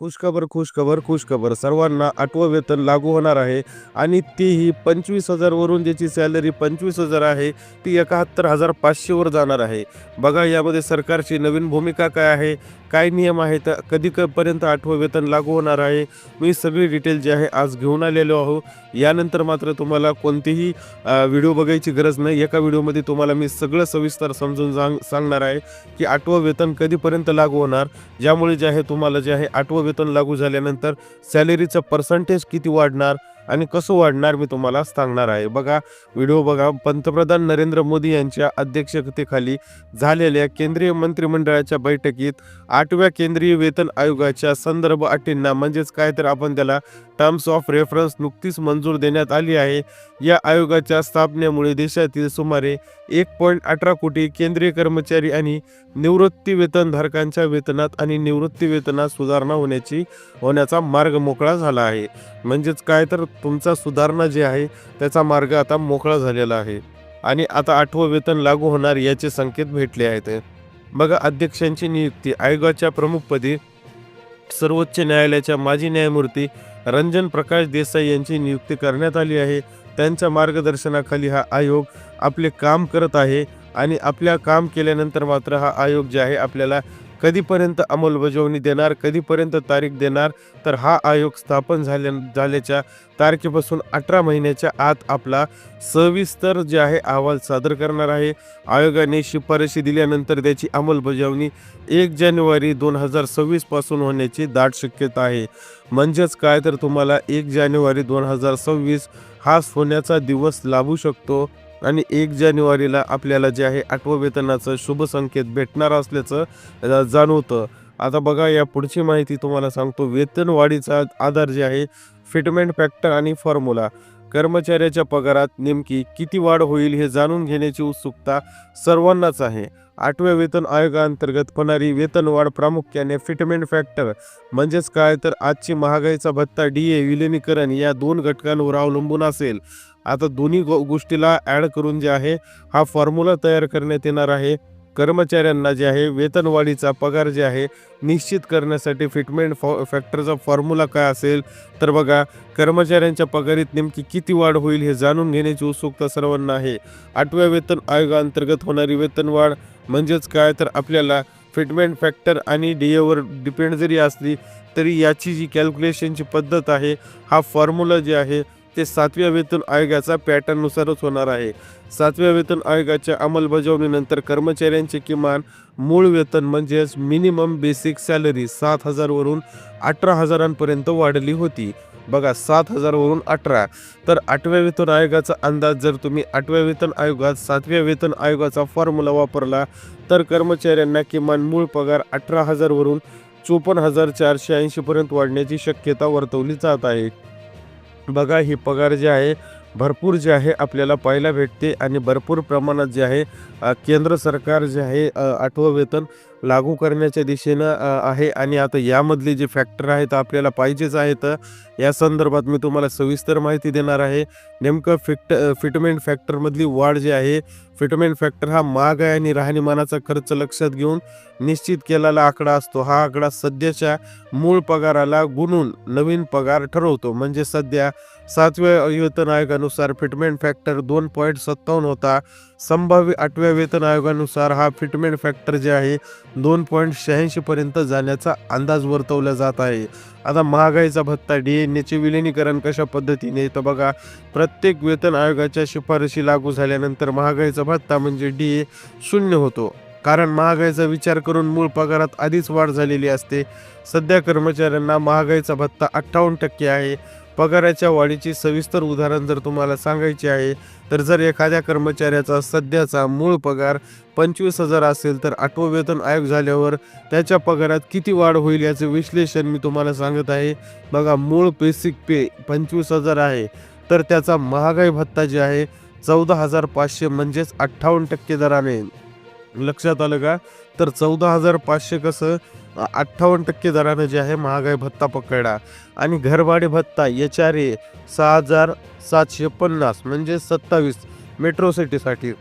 खुशखबर खुशखबर खुशखबर. सर्वांना आठवं वेतन लागू होणार आहे आणि तीही पंचवीस हजारवरून ज्याची सॅलरी पंचवीस हजार आहे ती एकाहत्तर हजार पाचशेवर जाणार आहे. बघा यामध्ये सरकारची नवीन भूमिका काय आहे? काय नियम आहेत? कधी कधीपर्यंत आठवं वेतन लागू होणार आहे? मी सगळी डिटेल जी आहे आज घेऊन आलेलो आहो. यानंतर मात्र तुम्हाला कोणतीही व्हिडिओ बघायची गरज नाही. एका व्हिडिओमध्ये तुम्हाला मी सगळं सविस्तर समजून सांग सांगणार आहे की आठवं वेतन कधीपर्यंत लागू होणार? ज्यामुळे जे आहे तुम्हाला जे आहे आठवं वेतन लागू झाल्यानंतर सॅलरीचं पर्सेंटेज किती वाढणार? आणि कसं वाढणार मी तुम्हाला सांगणार आहे. बघा व्हिडिओ बघा. पंतप्रधान नरेंद्र मोदी यांच्या अध्यक्षतेखाली झालेल्या केंद्रीय मंत्रिमंडळाच्या बैठकीत आठव्या केंद्रीय वेतन आयोगाच्या संदर्भ अटींना म्हणजेच काय तर आपण त्याला टर्म्स ऑफ रेफरन्स नुकतीच मंजूर देण्यात आली आहे. या आयोगाच्या स्थापनेमुळे देशातील सुमारे एक पॉईंट अठरा कोटी केंद्रीय कर्मचारी आणि निवृत्ती वेतनधारकांच्या वेतनात आणि निवृत्ती वेतनात सुधारणा होण्याची होण्याचा मार्ग मोकळा झाला आहे. म्हणजेच काय तर तुमचा सुधारणा जे आहे त्याचा मार्ग आता मोकळा झालेला आहे. आणि आता आठवं वेतन लागू होणार याचे संकेत भेटले आहेत. बघा अध्यक्षांची नियुक्ती आयोगाच्या प्रमुखपदी सर्वोच्च न्यायालयाच्या माजी न्यायमूर्ती रंजन प्रकाश देसाई यांची नियुक्ती करण्यात आली आहे. त्यांच्या मार्गदर्शनाखाली हा आयोग आपले काम करत आहे आणि आपल्या काम केल्यानंतर मात्र हा आयोग जे आहे आपल्याला कधीपर्यंत अंमलबजावणी देणार कधीपर्यंत तारीख देणार तर हा आयोग स्थापन झाल्या झाल्याच्या तारखेपासून अठरा महिन्याच्या आत आपला सविस्तर जे आहे अहवाल सादर करणार आहे. आयोगाने शिफारशी दिल्यानंतर त्याची अंमलबजावणी एक जानेवारी दोन हजार सव्वीसपासून होण्याची दाट शक्यता आहे. म्हणजेच काय तर तुम्हाला एक जानेवारी दोन हजार सव्वीस हा सोन्याचा दिवस लाभू शकतो. आणि एक जानेवारीला आपल्याला जे आहे आठवं वेतनाचं शुभ संकेत भेटणार असल्याचं जाणवतं. आता बघा या पुढची माहिती तुम्हाला सांगतो. वेतनवाढीचा आधार जे आहे फिटमेंट फॅक्टर आणि फॉर्म्युला. कर्मचाऱ्याच्या पगारात नेमकी किती वाढ होईल हे जाणून घेण्याची उत्सुकता सर्वांनाच आहे. आठव्या वेतन आयोगाअंतर्गत होणारी वेतनवाढ प्रामुख्याने फिटमेंट फॅक्टर म्हणजेच काय? तर आजची महागाईचा भत्ता डी ए विलिनीकरण या दोन घटकांवर अवलंबून असेल. आता दोन्ही गो गोष्टीला ॲड करून जे आहे हा फॉर्म्युला तयार करण्यात येणार आहे. कर्मचाऱ्यांना जे आहे वेतनवाढीचा पगार जे आहे निश्चित करण्यासाठी फिटमेंट फॉ फॅक्टरचा फॉर्म्युला काय असेल? तर बघा कर्मचाऱ्यांच्या पगारीत नेमकी किती वाढ होईल हे जाणून घेण्याची उत्सुकता सर्वांना आहे. आठव्या वेतन आयोगाअंतर्गत होणारी वेतनवाढ म्हणजेच काय? तर आपल्याला फिटमेंट फॅक्टर आणि डी एवर डिपेंड जरी असली तरी याची जी कॅल्क्युलेशनची पद्धत आहे हा फॉर्म्युला जे आहे ते सातव्या वेतन आयोगाचा पॅटर्ननुसारच होणार आहे. सातव्या वेतन आयोगाच्या अंमलबजावणीनंतर कर्मचाऱ्यांचे किमान मूळ वेतन म्हणजेच मिनिमम बेसिक सॅलरी सात हजारवरून अठरा हजारांपर्यंत वाढली होती. बघा सात हजारवरून अठरा. तर आठव्या वेतन आयोगाचा अंदाज जर तुम्ही आठव्या वेतन आयोगात सातव्या वेतन आयोगाचा फॉर्म्युला वापरला तर कर्मचाऱ्यांना किमान मूळ पगार अठरा हजारवरून चोपन्न हजार चारशे ऐंशीपर्यंत वाढण्याची शक्यता वर्तवली जात आहे. बघा ही पगार जे आहे भरपूर जे आहे आपल्याला पाहायला भेटते आणि भरपूर प्रमाणात जे आहे केंद्र सरकार जे आहे आठवं वेतन लागू करण्याच्या दिशेनं आहे आणि आता यामधले जे फॅक्टर आहेत आपल्याला पाहिजेच आहेत. या संदर्भात मी तुम्हाला सविस्तर माहिती देणार आहे. नेमकं फिट फिटमेंट फॅक्टरमधली वाढ जी आहे फिटमेंट फॅक्टर हा महागाई आहे आणि राहणीमानाचा खर्च लक्षात घेऊन निश्चित केलेला आकडा असतो. हा आकडा सध्याच्या मूळ पगाराला गुणून नवीन पगार ठरवतो. म्हणजे सध्या सातव्या वेतन आयोगानुसार फिटमेंट फॅक्टर दोन पॉईंट सत्तावन्न होता. संभाव्य आठव्या वेतन आयोगानुसार हा फिटमेंट फॅक्टर जे आहे दोन पॉईंट शहाऐंशीपर्यंत जाण्याचा अंदाज वर्तवला जात आहे. आता महागाईचा भत्ता डी एन एचे विलिनीकरण कशा पद्धतीने? तर बघा प्रत्येक वेतन आयोगाच्या शिफारशी लागू झाल्यानंतर महागाईचा भत्ता म्हणजे डी ए शून्य होतो. कारण महागाईचा विचार करून मूळ पगारात आधीच वाढ झालेली असते. सध्या कर्मचाऱ्यांना महागाईचा भत्ता अठ्ठावन्न टक्के आहे. पगाराच्या वाढीची सविस्तर उदाहरण जर तुम्हाला सांगायचे आहे तर जर एखाद्या कर्मचाऱ्याचा सध्याचा मूळ पगार पंचवीस हजार असेल तर आठवं वेतन आयोग झाल्यावर त्याच्या पगारात किती वाढ होईल याचे विश्लेषण मी तुम्हाला सांगत आहे. बघा मूळ बेसिक पे पंचवीस हजार आहे तर त्याचा महागाई भत्ता जे आहे चौदा हजार पाचशे म्हणजेच अठ्ठावन्न टक्के दराने. लक्षात आलं का? तर चौदा हजार पाचशे कसं अठ्ठावन्न टक्के दरानं जे आहे महागाई भत्ता पकडा आणि घरभाडे भत्ता एच आर ए सहा हजार सातशे पन्नास म्हणजे सत्तावीस मेट्रो सिटीसाठी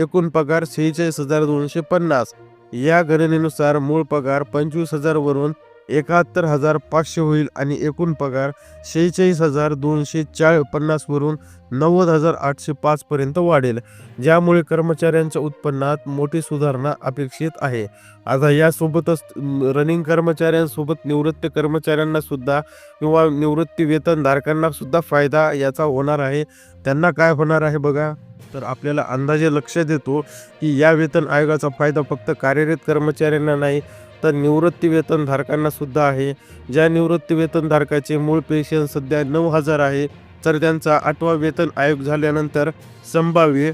एकूण पगार सेहेचाळीस हजार दोनशे पन्नास. या गणनेनुसार मूळ पगार पंचवीस हजारवरून एकाहत्तर हजार पाचशे होईल आणि एकूण पगार शेहेचाळीस हजार दोनशे चाळ पन्नासवरून नव्वद हजार आठशे पाचपर्यंत वाढेल. ज्यामुळे कर्मचाऱ्यांच्या उत्पन्नात मोठी सुधारणा अपेक्षित आहे. आता यासोबतच रनिंग कर्मचाऱ्यांसोबत निवृत्त कर्मचाऱ्यांना सुद्धा किंवा निवृत्ती वेतनधारकांना सुद्धा फायदा याचा होणार आहे. त्यांना काय होणार आहे बघा. तर आपल्याला अंदाजे लक्ष देतो की या वेतन आयोगाचा फायदा फक्त कार्यरत कर्मचाऱ्यांना नाही तर निवृत्तीवेतनधारकांना सुद्धा आहे. ज्या निवृत्तीवेतनधारकाचे मूळ पेन्शन सध्या नऊ हजार आहे तर त्यांचा आठवा वेतन आयोग झाल्यानंतर संभाव्य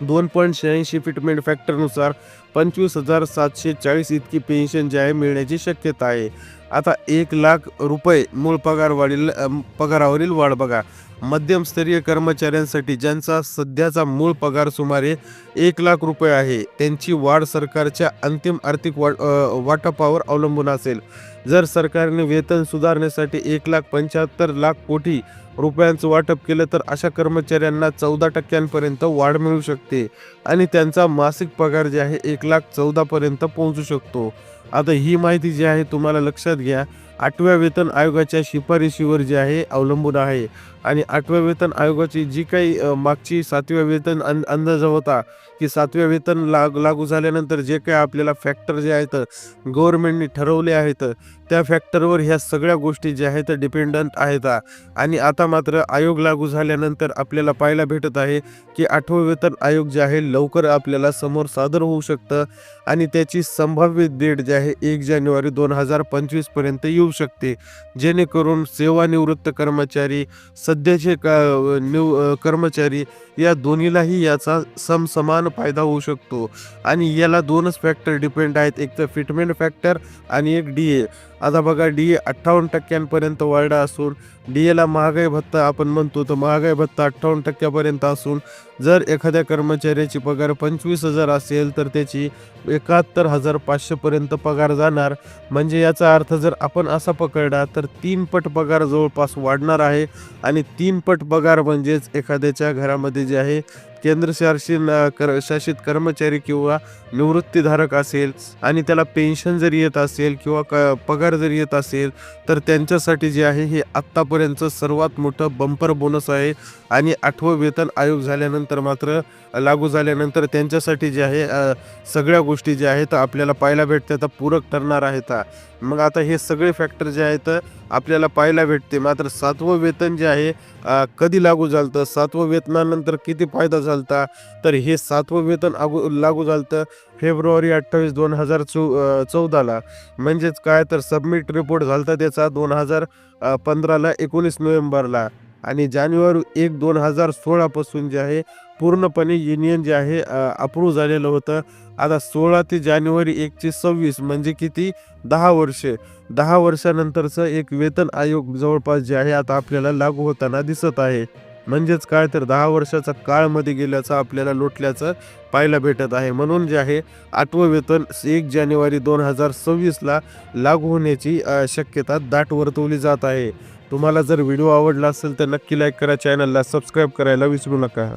दोन पॉईंट शहाऐंशी फिटमेंट फॅक्टरनुसार पंचवीस हजार सातशे चाळीस इतकी पेन्शन जे आहे मिळण्याची शक्यता आहे. आता एक लाख रुपये मूळ पगारवाढील पगारावरील वाढ बघा. मध्यमस्तरीय कर्मचाऱ्यांसाठी ज्यांचा सध्याचा मूळ पगार सुमारे एक लाख रुपये आहे त्यांची वाढ सरकारच्या अंतिम आर्थिक वाट वाटपावर अवलंबून असेल. जर सरकारने वेतन सुधारण्यासाठी एक लाख पंच्याहत्तर लाख कोटी रुपयांचं वाटप केलं तर अशा कर्मचाऱ्यांना चौदा टक्क्यांपर्यंत वाढ मिळू शकते आणि त्यांचा मासिक पगार जे आहे एक लाख चौदापर्यंत पोहोचू शकतो. आता ही माहिती जी आहे तुम्हाला लक्षात घ्या. आठव्या वेतन आयोगाच्या शिफारशीवर जे आहे अवलंबून आहे. आणि आठव्या वेतन आयोगाची जी काही मागची सातव्या वेतन अं अंदाज होता की सातव्या वेतन लाग लागू झाल्यानंतर जे काही आपल्याला फॅक्टर जे आहेत गव्हर्नमेंटने ठरवले आहेत त्या फॅक्टरवर ह्या सगळ्या गोष्टी ज्या आहेत डिपेंडंट आहेत. आणि आता मात्र आयोग लागू झाल्यानंतर आपल्याला पाहायला भेटत आहे की आठवं वेतन आयोग जे आहे लवकर आपल्याला समोर सादर होऊ शकतं. आणि त्याची संभाव्य डेट जी आहे एक जानेवारी दोन हजार पंचवीसपर्यंत येऊ शकते. जेणेकरून सेवानिवृत्त कर्मचारी सध्याचे का निव कर्मचारी या दोन्हीलाही याचा समसमान फायदा होऊ शकतो. आणि याला दोनच फॅक्टर डिपेंड आहेत. एक तर फिटमेंट फॅक्टर आणि एक डी ए आता बघा डी ए अठ्ठावन्न टक्क्यांपर्यंत वाढला असून डी एला महागाई भत्ता आपण म्हणतो तर महागाई भत्ता अठ्ठावन्न टक्क्यापर्यंत असून जर एखाद्या कर्मचाऱ्याची पगार पंचवीस हजार असेल तर त्याची एकाहत्तर हजार पाचशेपर्यंत पगार जाणार. म्हणजे याचा अर्थ जर आपण असा पकडला तर तीन पट पगार जवळपास वाढणार आहे. आणि तीन पट पगार म्हणजेच एखाद्याच्या घरामध्ये जे आहे केंद्रशासित कर शासित कर्मचारी किंवा निवृत्तीधारक असेल आणि त्याला पेन्शन जर येत असेल किंवा क पगार जर येत असेल तर त्यांच्यासाठी जे आहे हे आत्तापर्यंतचं सर्वात मोठं बंपर बोनस आहे. आणि आठवं वेतन आयोग झाल्यानंतर मात्र लागू झाल्यानंतर त्यांच्यासाठी जे आहे सगळ्या गोष्टी ज्या आहेत आपल्याला पाहायला भेटतात पूरक ठरणार आहेत. मग आता हे सगळे फॅक्टर जे आहेत आपल्याला पाहायला भेटते. मात्र सातवं वेतन जे आहे कधी लागू झालं सातवं वेतनानंतर किती फायदा झालता? तर हे सातवं वेतन आगू लागू झालं फेब्रुवारी अठ्ठावीस दोन हजार चौ चौदाला. म्हणजेच काय? तर सबमिट रिपोर्ट झालता त्याचा दोन हजार पंधराला एकोणीस नोव्हेंबरला. आणि जानेवारी एक दोन हजार सोळापासून जे आहे पूर्णपणे युनियन जे आहे अप्रूव्ह झालेलं होतं. आता सोळा ते जानेवारी एकशे सव्वीस म्हणजे किती? दहा वर्षे. दहा वर्षानंतरचं एक वेतन आयोग जवळपास जे आहे आता आपल्याला लागू होताना दिसत आहे. म्हणजेच काय तर दहा वर्षाचा काळमध्ये गेल्याचं आपल्याला लोटल्याचं पाहायला भेटत आहे. म्हणून जे आहे आठवं वेतन एक जानेवारी दोन हजार सव्वीसला लागू होण्याची शक्यता दाट वर्तवली जात आहे. तुम्हाला जर व्हिडिओ आवडला असेल तर नक्की लाईक करा चॅनलला सबस्क्राईब करायला विसरू नका.